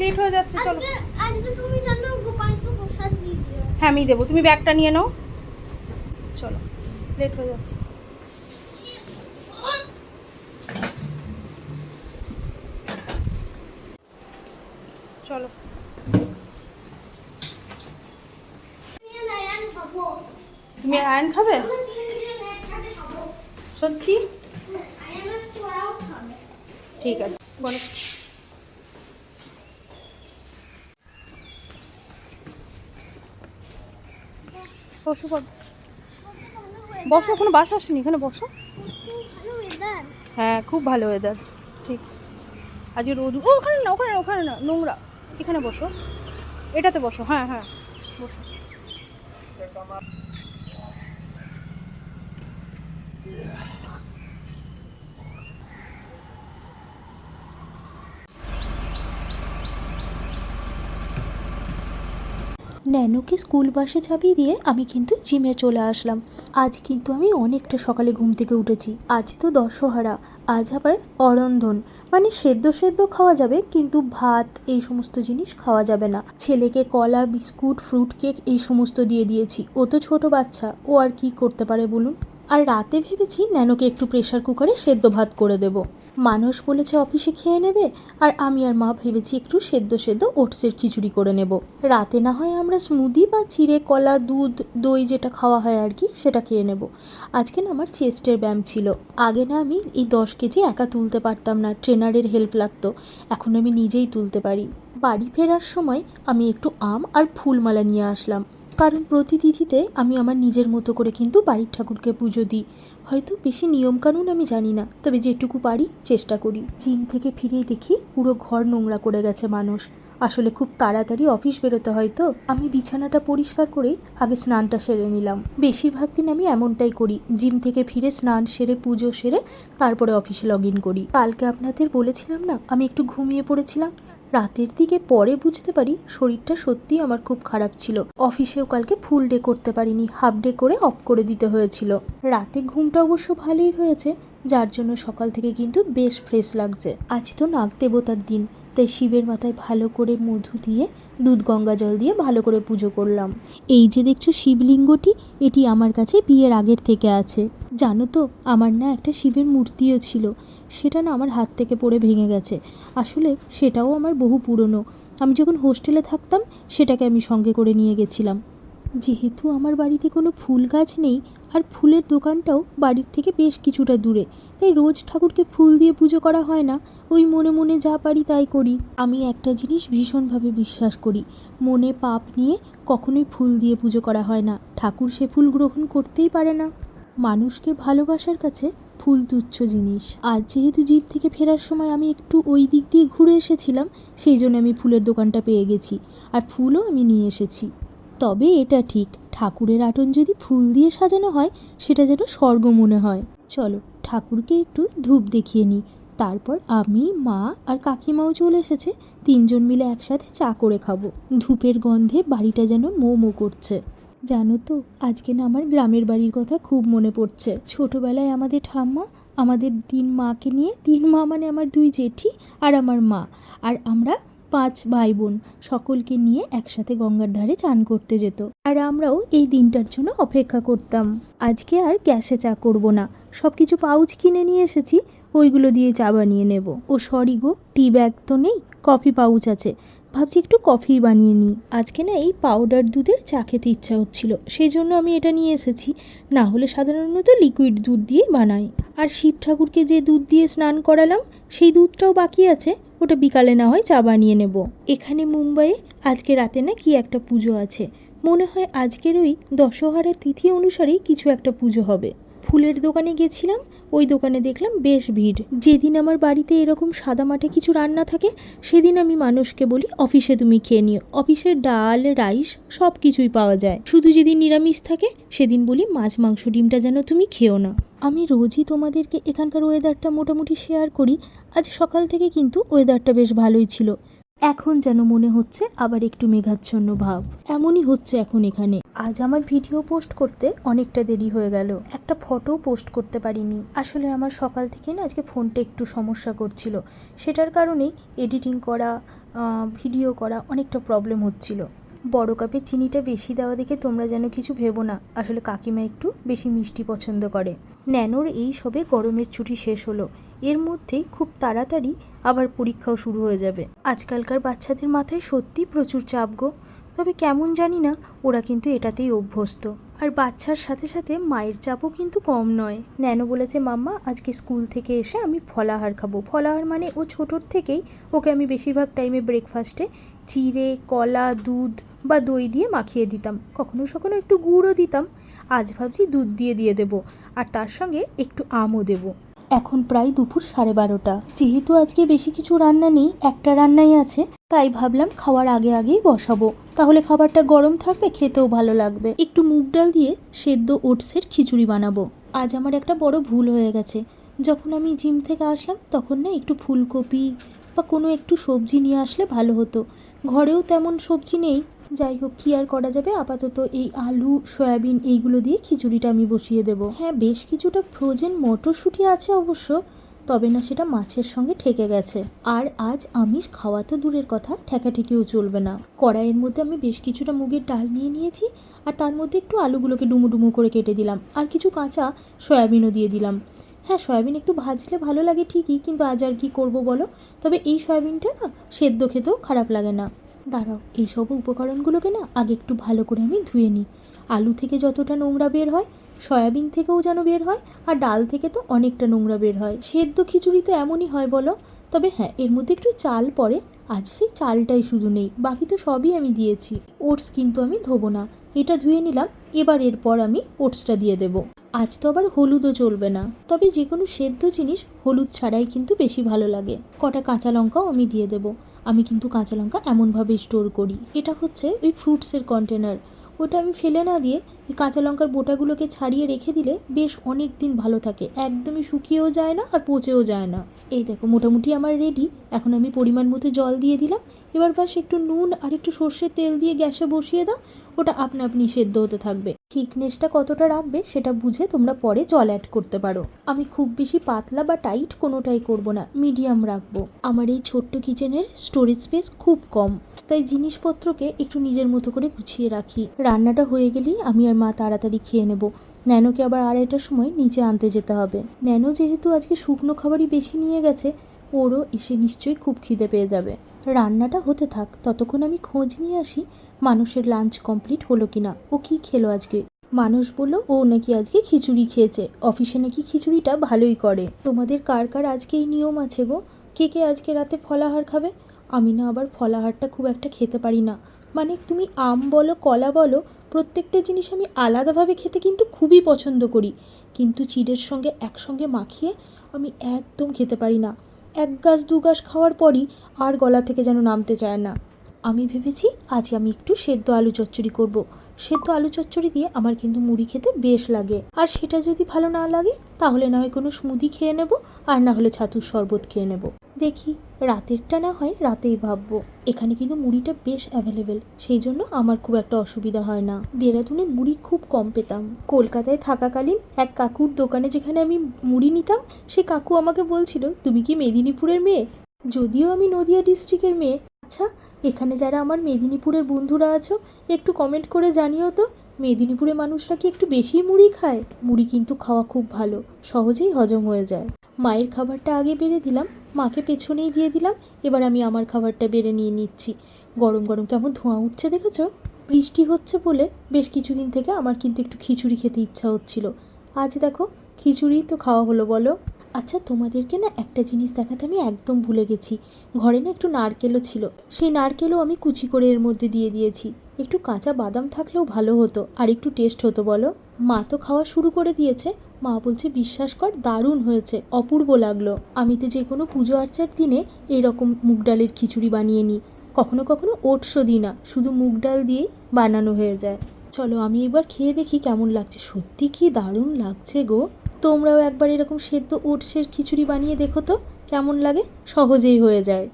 Late হয়ে যাচ্ছে চলো। হ্যাঁ আমি দেবো। তুমি ব্যাগটা নিয়ে নাও। চলো লেট হয়ে যাচ্ছে। চলো। তুমি আয়ন খাবে। সত্যি? খাবে। ঠিক আছে বলো। বলো বসো। এখনও বাস আসেনি, এখানে বসো। হ্যাঁ খুব ভালো ওয়েদার ঠিক। আজকে রোদ, ও, ওখানে না, ওখানে ওখানে না, নোংরা। এখানে বসো। এটাতে বসো হ্যাঁ হ্যাঁ বসো। ন্যানোকে স্কুল বাসে চাপিয়ে দিয়ে আমি কিন্তু জিমে চলে আসলাম। আজ কিন্তু আমি অনেকটা সকালে ঘুম থেকে উঠেছি। আজ তো দশহারা, আজ আবার অরন্ধন। মানে সেদ্ধ সেদ্ধ খাওয়া যাবে, কিন্তু ভাত, এই সমস্ত জিনিস খাওয়া যাবে না। ছেলেকে কলা, বিস্কুট ফ্রুট কেক এই সমস্ত দিয়ে দিয়েছি। ও তো ছোট বাচ্চা, ও আর কি করতে পারে বলুন? আর রাতে ভেবেছি ন্যানোকে একটু প্রেশার কুকারে সেদ্ধ ভাত করে দেব। মানুষ বলেছে অফিসে খেয়ে নেবে, আর আমি আর মা ভেবেছি একটু সেদ্ধ সেদ্ধ ওটসের খিচুড়ি করে নেব। রাতে না হয় আমরা স্মুদি বা চিড়ে কলা, দুধ, দই যেটা খাওয়া হয় আর কি, সেটা খেয়ে নেব। আজকে না আমার চেস্টের ব্যায়াম ছিল। আগে না আমি এই দশ কেজি একা তুলতে পারতাম না, ট্রেনারের হেল্প লাগতো। এখন আমি নিজেই তুলতে পারি। বাড়ি ফেরার সময় আমি একটু আম আর ফুলমালা নিয়ে আসলাম। কারণ প্রতি তিথিতে আমি আমার নিজের মতো করে কিন্তু বাড়ির ঠাকুরকে পুজো দিই। হয়তো বেশি নিয়মকানুন আমি জানি না, তবে যেটুকু পারি চেষ্টা করি। জিম থেকে ফিরেই দেখি পুরো ঘর নোংরা করে গেছে মানুষ। আসলে খুব তাড়াতাড়ি অফিস বেরোতে হয় তো। আমি বিছানাটা পরিষ্কার করেই আগে স্নানটা সেরে নিলাম। বেশিরভাগ দিন আমি এমনটাই করি, জিম থেকে ফিরে স্নান সেরে, পুজো সেরে তারপরে অফিসে লগ ইন করি। কালকে আপনাদের বলেছিলাম না, আমি একটু ঘুমিয়ে পড়েছিলাম? রাতের দিকে পরে বুঝতে পারি শরীরটা সত্যিই আমার খুব খারাপ ছিল। অফিসেও কালকে ফুল ডে করতে পারিনি হাফ ডে করে অফ করে দিতে হয়েছিল। রাতে ঘুমটা অবশ্য ভালোই হয়েছে, যার জন্য সকাল থেকে কিন্তু বেশ ফ্রেশ লাগছে। আজ তো নাগ দেবতার দিন। তাই শিবের মাথায় ভালো করে মধু দিয়ে, দুধ গঙ্গা জল দিয়ে ভালো করে পুজো করলাম। এই যে দেখছ শিবলিঙ্গটি, এটি আমার কাছে বিয়ের আগের থেকে আছে। জানো তো, আমার না একটা শিবের মূর্তিও ছিল। সেটা না আমার হাত থেকে পড়ে ভেঙে গেছে। আসলে সেটাও আমার বহু পুরনো। আমি যখন হোস্টেলে থাকতাম, সেটাকে আমি সঙ্গে করে নিয়ে গেছিলাম। যেহেতু আমার বাড়িতে কোনো ফুল গাছ নেই আর ফুলের দোকানটাও বাড়ির থেকে বেশ কিছুটা দূরে। তাই রোজ ঠাকুরকে ফুল দিয়ে পুজো করা হয় না। ওই মনে মনে যা পারি তাই করি। আমি একটা জিনিস ভীষণভাবে বিশ্বাস করি। মনে পাপ নিয়ে কখনোই ফুল দিয়ে পুজো করা হয় না। ঠাকুর সে ফুল গ্রহণ করতেই পারে না। মানুষকে ভালোবাসার কাছে ফুল তুচ্ছ জিনিস। আজ যেহেতু জিপ থেকে ফেরার সময় আমি একটু ওই দিক দিয়ে ঘুরে এসেছিলাম, সেই জন্য আমি ফুলের দোকানটা পেয়ে গেছি। আর ফুলও আমি নিয়ে এসেছি। তবে এটা ঠিক। ঠাকুরের আটন যদি ফুল দিয়ে সাজানো হয়, সেটা যেন স্বর্গ মনে হয়। চলো, ঠাকুরকে একটু ধূপ দেখিয়ে নিই। তারপর আমি, মা আর কাকিমাও চলে এসেছে। তিনজন মিলে একসাথে চা করে খাব। ধূপের গন্ধে বাড়িটা যেন মো মো করছে। জানো তো, আজকে না আমার গ্রামের বাড়ির কথা খুব মনে পড়ছে। ছোটোবেলায় আমাদের ঠাম্মা আমাদের তিন মাকে নিয়ে, তিন মা মানে আমার দুই জেঠি আর আমার মা। আর আমরা পাঁচ ভাই বোন সকলকে নিয়ে একসাথে গঙ্গার ধারে চান করতে যেত। আর আমরাও এই দিনটার জন্য অপেক্ষা করতাম। আজকে আর গ্যাসে চা করব না। সব কিছু পাউচ কিনে নিয়ে এসেছি, ওইগুলো দিয়ে চা বানিয়ে নেব। ও সরি গো, টি ব্যাগ তো নেই, কফি পাউচ আছে। ভাবছি একটু কফি বানিয়ে নিই। আজকে না এই পাউডার দুধের চা খেতে ইচ্ছা হচ্ছিল, সেই জন্য আমি এটা নিয়ে এসেছি। না হলে সাধারণত লিকুইড দুধ দিয়েই বানাই। আর শিব ঠাকুরকে যে দুধ দিয়ে স্নান করালাম, সেই দুধটাও বাকি আছে। ওটা বিকালে না হয় চা বানিয়ে নেব। এখানে মুম্বাইয়ে আজকে রাতে না কি একটা পুজো আছে। মনে হয় আজকের ওই দশহারের তিথি অনুসারেই কিছু একটা পুজো হবে। ফুলের দোকানে গেছিলাম ওই দোকানে দেখলাম বেশ ভিড়। যেদিন আমার বাড়িতে এরকম সাদা মাঠে কিছু রান্না থাকে, সেদিন আমি মানুষকে বলি, অফিসে তুমি খেয়ে নিও। অফিসের ডাল, রাইস সব কিছুই পাওয়া যায়। শুধু যেদিন নিরামিষ থাকে, সেদিন বলি, মাছ, মাংস, ডিমটা যেন তুমি খেও না। আমি রোজই তোমাদেরকে এখানকার ওয়েদারটা মোটামুটি শেয়ার করি। আজ সকাল থেকে কিন্তু ওয়েদারটা বেশ ভালোই ছিল। এখন যেন মনে হচ্ছে আবার একটু মেঘাচ্ছন্ন ভাব। এমনই হচ্ছে এখন এখানে। আজ আমার ভিডিও পোস্ট করতে অনেকটা দেরি হয়ে গেল। একটা ফটো পোস্ট করতে পারিনি। আসলে আমার সকাল থেকে না আজকে ফোনটা একটু সমস্যা করছিল। সেটার কারণেই এডিটিং করা ভিডিও করা অনেকটা প্রবলেম হচ্ছিল। বড় কাপে চিনিটা বেশি দেওয়া দেখে তোমরা যেন কিছু ভেবো না। আসলে কাকিমা একটু বেশি মিষ্টি পছন্দ করে। ন্যানোর এই সবে গরমের ছুটি শেষ হলো। এর মধ্যেই খুব তাড়াতাড়ি আবার পরীক্ষাও শুরু হয়ে যাবে। আজকালকার বাচ্চাদের মাথায় সত্যি প্রচুর চাপ গো। তবে কেমন জানি না, ওরা কিন্তু এটাতেই অভ্যস্ত। আর বাচ্চার সাথে সাথে মায়ের চাপও কিন্তু কম নয়। ন্যানো বলেছে, মাম্মা, আজকে স্কুল থেকে এসে আমি ফলাহার খাব। ফলাহার মানে ও ছোটোর থেকেই ওকে আমি বেশিরভাগ টাইমে ব্রেকফাস্টে চিড়ে, কলা, দুধ বা দই দিয়ে মাখিয়ে দিতাম। কখনো কখনো একটু গুড়ও দিতাম। আজ ভাবছি দুধ দিয়ে দিয়ে দেবো। আর তার সঙ্গে একটু আমও দেবো। এখন প্রায় দুপুর সাড়ে বারোটা। যেহেতু আজকে বেশি কিছু রান্না নেই, একটা রান্নাই আছে, তাই ভাবলাম খাওয়ার আগে আগেই বসাবো। তাহলে খাবারটা গরম থাকবে, খেতেও ভালো লাগবে। একটু মুগ ডাল দিয়ে সেদ্ধ ওটসের খিচুড়ি বানাবো। আজ আমার একটা বড় ভুল হয়ে গেছে। যখন আমি জিম থেকে আসলাম, তখন না একটু ফুলকপি বা কোনো একটু সবজি নিয়ে আসলে ভালো হতো। ঘরেও তেমন সবজি নেই যাই হোক, কী আর করা যাবে? আপাতত এই আলু, সয়াবিন এইগুলো দিয়ে খিচুড়িটা আমি বসিয়ে দেব। হ্যাঁ বেশ কিছুটা ফ্রোজেন মটরশুঁটি আছে অবশ্য, তবে না সেটা মাছের সঙ্গে ঠেকে গেছে। আর আজ আমিষ খাওয়া তো দূরের কথা, ঠেকাঠেকিও চলবে না। কড়াইয়ের মধ্যে আমি বেশ কিছুটা মুগের ডাল নিয়ে নিয়েছি, আর তার মধ্যে একটু আলুগুলোকে ডুমু ডুমু করে কেটে দিলাম, আর কিছু কাঁচা সয়াবিনও দিয়ে দিলাম। হ্যাঁ সয়াবিন একটু ভাজলে ভালো লাগে ঠিকই, কিন্তু আজ আর কি করব বলো? তবে এই সয়াবিনটা না সেদ্ধ খেতেও খারাপ লাগে না। দাঁড়াও এইসব উপকরণগুলোকে না আগে একটু ভালো করে আমি ধুয়ে নিই। আলু থেকে যতটা নোংরা বের হয়, সয়াবিন থেকেও যেন বের হয়, আর ডাল থেকে তো অনেকটা নোংরা বের হয়। সেদ্ধ খিচুড়ি তো এমনই হয় বলো? তবে হ্যাঁ এর মধ্যে একটু চাল পড়ে, আজ সেই চালটাই শুধু নেই, বাকি তো সবই আমি দিয়েছি। ওটস কিন্তু আমি ধোবো না, এটা ধুয়ে নিলাম, এবার এরপর আমি ওটসটা দিয়ে দেবো। আজ তো আবার হলুদও চলবে না, তবে যে কোনো সেদ্ধ জিনিস হলুদ ছাড়াই কিন্তু বেশি ভালো লাগে। কটা কাঁচা লঙ্কাও আমি দিয়ে দেবো। আমি কিন্তু কাঁচা লঙ্কা এমনভাবে স্টোর করি। এটা হচ্ছে ওই ফ্রুটসের কন্টেনার ওটা আমি ফেলে না দিয়ে এই কাঁচা লঙ্কার বোটাগুলোকে ছাড়িয়ে রেখে দিলে বেশ অনেক দিন ভালো থাকে। একদমই শুকিয়েও যায় না আর পচেও যায় না। এই দেখো, মোটামুটি আমার রেডি এখন আমি পরিমাণ মতো জল দিয়ে দিলাম। এবার বাস একটু নুন আর একটু সর্ষের তেল দিয়ে গ্যাসে বসিয়ে দাও। ওটা আপনা আপনি সেদ্ধ হতে থাকবে। থিকনেসটা কতটা রাখবে সেটা বুঝে তোমরা পরে জল অ্যাড করতে পারো। আমি খুব বেশি পাতলা বা টাইট কোনোটাই করব না মিডিয়াম রাখব। আমার এই ছোট্ট কিচেনের স্টোরেজ স্পেস খুব কম। তাই জিনিসপত্রকে একটু নিজের মতো করে গুছিয়ে রাখি। রান্নাটা হয়ে গেলেই আমি আর মা তাড়াতাড়ি খেয়ে নেব। ন্যানোকে আবার আড়াইটার সময় নিচে আনতে যেতে হবে। ন্যানো যেহেতু আজকে শুকনো খাবারই বেশি নিয়ে গেছে, ওরও এসে নিশ্চয়ই খুব খিদে পেয়ে যাবে। রান্নাটা হতে থাক, ততক্ষণ আমি খোঁজ নিয়ে আসি মানুষের লাঞ্চ কমপ্লিট হলো কি না ও কি খেলো আজকে। মানুষ বলল, ও নাকি আজকে খিচুড়ি খেয়েছে, অফিসে নাকি খিচুড়িটা ভালোই করে। তোমাদের কার কার আজকে এই নিয়ম আছে গো? কে কে আজকে রাতে ফলাহার খাবে? আমি না আবার ফলাহারটা খুব একটা খেতে পারি না। মানে তুমি আম বলো, কলা বলো, প্রত্যেকটা জিনিস আমি আলাদাভাবে খেতে কিন্তু খুবই পছন্দ করি। কিন্তু চিড়ের সঙ্গে একসঙ্গে মাখিয়ে আমি একদম খেতে পারি না। এক গাছ, দু গাছ খাওয়ার পরই আর গলা থেকে যেন নামতে চায় না। আমি ভেবেছি আজ আমি একটু সেদ্ধ আলু চচ্চড়ি করব। সেদ্ধ আলু চচ্চড়ি দিয়ে আমার কিন্তু মুড়ি খেতে বেশ লাগে। আর সেটা যদি ভালো না লাগে, তাহলে না হয় কোনো স্মুদি খেয়ে নেব, আর না হলে ছাতুর শরবত খেয়ে নেব। দেখি রাতেরটা না হয় রাতেই ভাববো। এখানে কিন্তু মুড়িটা বেশ অ্যাভেলেবেল সেই জন্য আমার খুব একটা অসুবিধা হয় না। দেরাদুনে মুড়ি খুব কম পেতাম। কলকাতায় থাকাকালীন এক কাকুর দোকানে যেখানে আমি মুড়ি নিতাম, সে কাকু আমাকে বলছিল, তুমি কি মেদিনীপুরের মেয়ে? যদিও আমি নদিয়া ডিস্ট্রিক্টের মেয়ে। আচ্ছা এখানে যারা আমার মেদিনীপুরের বন্ধুরা আছো, একটু কমেন্ট করে জানিও তো, মেদিনীপুরে মানুষরা কি একটু বেশি মুড়ি খায়? মুড়ি কিন্তু খাওয়া খুব ভালো, সহজেই হজম হয়ে যায়। মায়ের খাবারটা আগে বেড়ে দিলাম মাকে পেছনেই দিয়ে দিলাম, এবার আমি আমার খাবারটা বেড়ে নিয়ে নিচ্ছি। গরম গরম কেমন ধোঁয়া উঠছে দেখেছ? বৃষ্টি হচ্ছে বলে বেশ কিছুদিন থেকে আমার কিন্তু একটু খিচুড়ি খেতে ইচ্ছা হচ্ছিল। আজ দেখো খিচুড়ি তো খাওয়া হলো, বলো। আচ্ছা তোমাদেরকে না একটা জিনিস দেখাতে আমি একদম ভুলে গেছি। ঘরে না একটু নারকেলও ছিল। সেই নারকেলও আমি কুচি করে এর মধ্যে দিয়ে দিয়েছি। একটু কাঁচা বাদাম থাকলেও ভালো হতো, আর একটু টেস্ট হতো, বলো। মা তো খাওয়া শুরু করে দিয়েছে মা বলছে, বিশ্বাস কর, দারুণ হয়েছে, অপূর্ব লাগল। আমি তো যে কোনো পুজো আর্চার দিনে এরকম মুগ ডালের খিচুড়ি বানিয়ে নিই। কখনো কখনো ওটসও দিই না, শুধু মুগ ডাল দিয়েই বানানো হয়ে যায়। চলো, আমি এবার খেয়ে দেখি কেমন লাগছে। সত্যি কি দারুণ লাগছে গো। তোমরাও একবার এরকম সেদ্ধ ওটসের খিচুড়ি বানিয়ে দেখো তো, কেমন লাগে? সহজেই হয়ে যায়।